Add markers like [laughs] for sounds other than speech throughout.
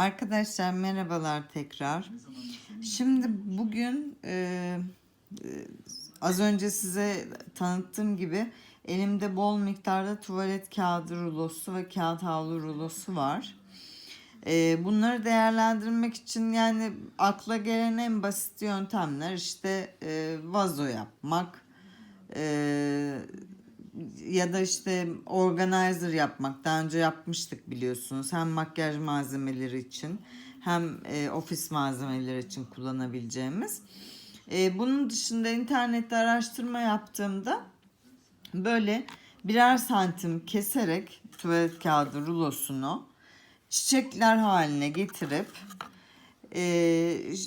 Arkadaşlar merhabalar tekrar. Şimdi bugün e, e, az önce size tanıttığım gibi elimde bol miktarda tuvalet kağıdı rulosu ve kağıt havlu rulosu var. E, bunları değerlendirmek için yani akla gelen en basit yöntemler işte e, vazo yapmak, e, ya da işte organizer yapmak daha önce yapmıştık biliyorsunuz hem makyaj malzemeleri için hem e, ofis malzemeleri için kullanabileceğimiz. E, bunun dışında internette araştırma yaptığımda böyle birer santim keserek tuvalet kağıdı rulosunu çiçekler haline getirip e,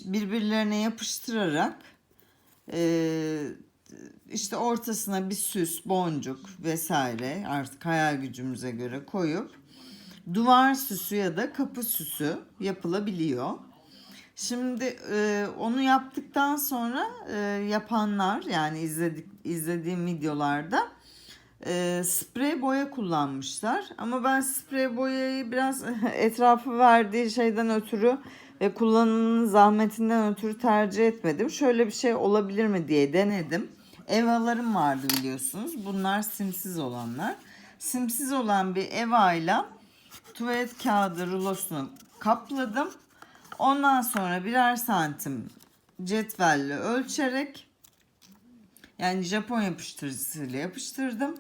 birbirlerine yapıştırarak e, işte ortasına bir süs, boncuk vesaire artık hayal gücümüze göre koyup duvar süsü ya da kapı süsü yapılabiliyor. Şimdi e, onu yaptıktan sonra e, yapanlar yani izledik izlediğim videolarda e, sprey boya kullanmışlar. Ama ben sprey boyayı biraz [laughs] etrafı verdiği şeyden ötürü ve kullanımının zahmetinden ötürü tercih etmedim. Şöyle bir şey olabilir mi diye denedim. Evalarım vardı biliyorsunuz. Bunlar simsiz olanlar. Simsiz olan bir evayla tuvalet kağıdı rulosunu kapladım. Ondan sonra birer santim cetvelle ölçerek yani Japon yapıştırıcısıyla yapıştırdım.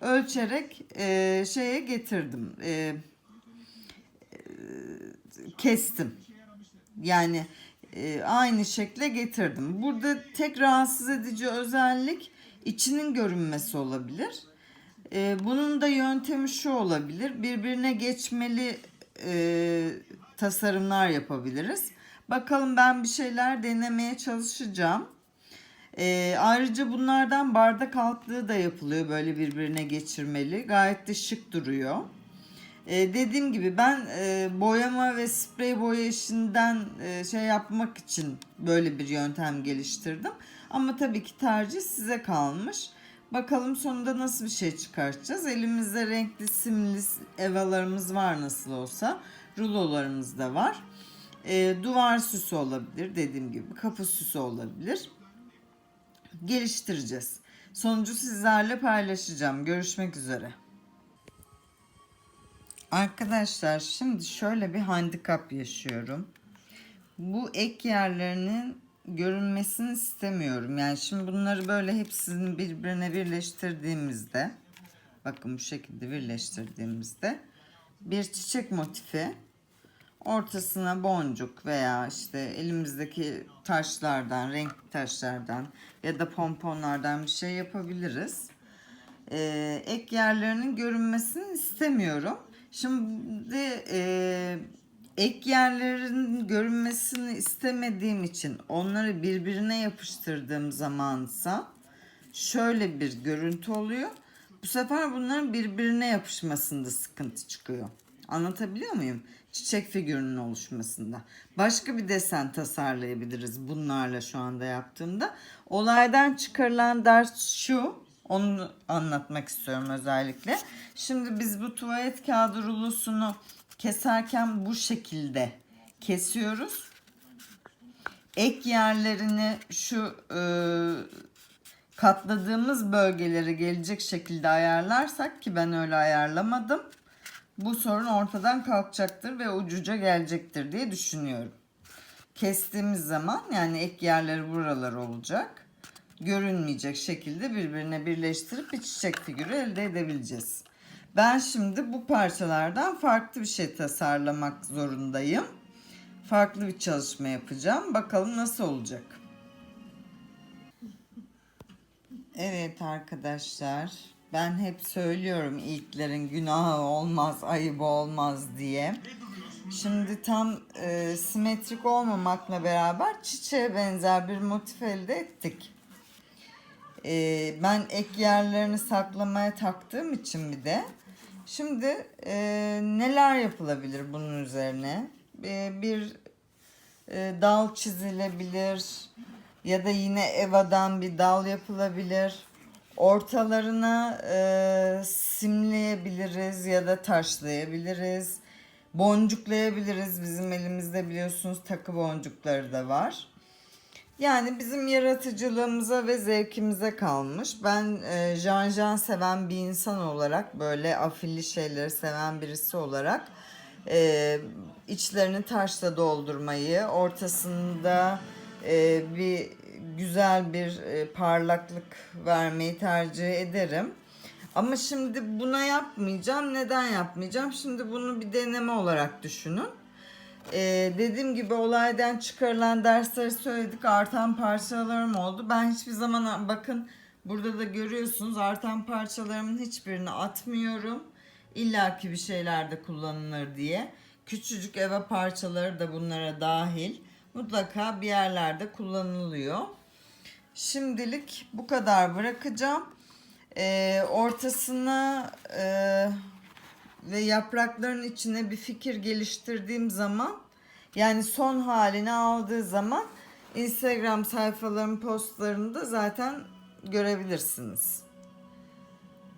Ölçerek e, şeye getirdim. E, e, kestim. Yani e, aynı şekle getirdim. Burada tek rahatsız edici özellik içinin görünmesi olabilir. E, bunun da yöntemi şu olabilir. Birbirine geçmeli e, tasarımlar yapabiliriz. Bakalım ben bir şeyler denemeye çalışacağım. E, ayrıca bunlardan bardak altlığı da yapılıyor böyle birbirine geçirmeli. Gayet de şık duruyor. E, dediğim gibi ben e, boyama ve sprey boya işinden e, şey yapmak için böyle bir yöntem geliştirdim. Ama tabii ki tercih size kalmış. Bakalım sonunda nasıl bir şey çıkartacağız. Elimizde renkli simli evalarımız var nasıl olsa. Rulolarımız da var. E, duvar süsü olabilir dediğim gibi. Kapı süsü olabilir. Geliştireceğiz. Sonucu sizlerle paylaşacağım. Görüşmek üzere. Arkadaşlar şimdi şöyle bir handikap yaşıyorum. Bu ek yerlerinin görünmesini istemiyorum. Yani şimdi bunları böyle hepsini birbirine birleştirdiğimizde bakın bu şekilde birleştirdiğimizde bir çiçek motifi ortasına boncuk veya işte elimizdeki taşlardan, renkli taşlardan ya da pomponlardan bir şey yapabiliriz. Ee, ek yerlerinin görünmesini istemiyorum. Şimdi e, ek yerlerin görünmesini istemediğim için onları birbirine yapıştırdığım zamansa şöyle bir görüntü oluyor. Bu sefer bunların birbirine yapışmasında sıkıntı çıkıyor. Anlatabiliyor muyum? Çiçek figürünün oluşmasında. Başka bir desen tasarlayabiliriz bunlarla şu anda yaptığımda. Olaydan çıkarılan ders şu. Onu anlatmak istiyorum özellikle. Şimdi biz bu tuvalet kağıdı rulosunu keserken bu şekilde kesiyoruz. Ek yerlerini şu e, katladığımız bölgelere gelecek şekilde ayarlarsak ki ben öyle ayarlamadım. Bu sorun ortadan kalkacaktır ve ucuca gelecektir diye düşünüyorum. Kestiğimiz zaman yani ek yerleri buralar olacak görünmeyecek şekilde birbirine birleştirip bir çiçek figürü elde edebileceğiz. Ben şimdi bu parçalardan farklı bir şey tasarlamak zorundayım. Farklı bir çalışma yapacağım. Bakalım nasıl olacak. Evet arkadaşlar. Ben hep söylüyorum ilklerin günahı olmaz, ayıbı olmaz diye. Şimdi tam e, simetrik olmamakla beraber çiçeğe benzer bir motif elde ettik. E, ben ek yerlerini saklamaya taktığım için bir de. Şimdi e, neler yapılabilir bunun üzerine? E, bir e, dal çizilebilir ya da yine evadan bir dal yapılabilir. Ortalarına e, simleyebiliriz ya da taşlayabiliriz. boncuklayabiliriz. Bizim elimizde biliyorsunuz takı boncukları da var. Yani bizim yaratıcılığımıza ve zevkimize kalmış. Ben e, Jean Jean seven bir insan olarak böyle afilli şeyleri seven birisi olarak e, içlerini taşla doldurmayı, ortasında e, bir güzel bir e, parlaklık vermeyi tercih ederim. Ama şimdi buna yapmayacağım. Neden yapmayacağım? Şimdi bunu bir deneme olarak düşünün. Ee, dediğim gibi olaydan çıkarılan dersleri söyledik. Artan parçalarım oldu. Ben hiçbir zaman bakın burada da görüyorsunuz artan parçalarımın hiçbirini atmıyorum. İlla ki bir şeylerde kullanılır diye. Küçücük eve parçaları da bunlara dahil. Mutlaka bir yerlerde kullanılıyor. Şimdilik bu kadar bırakacağım. Ee, ortasına e, ve yaprakların içine bir fikir geliştirdiğim zaman yani son halini aldığı zaman Instagram sayfalarım postlarında zaten görebilirsiniz.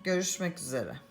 Görüşmek üzere.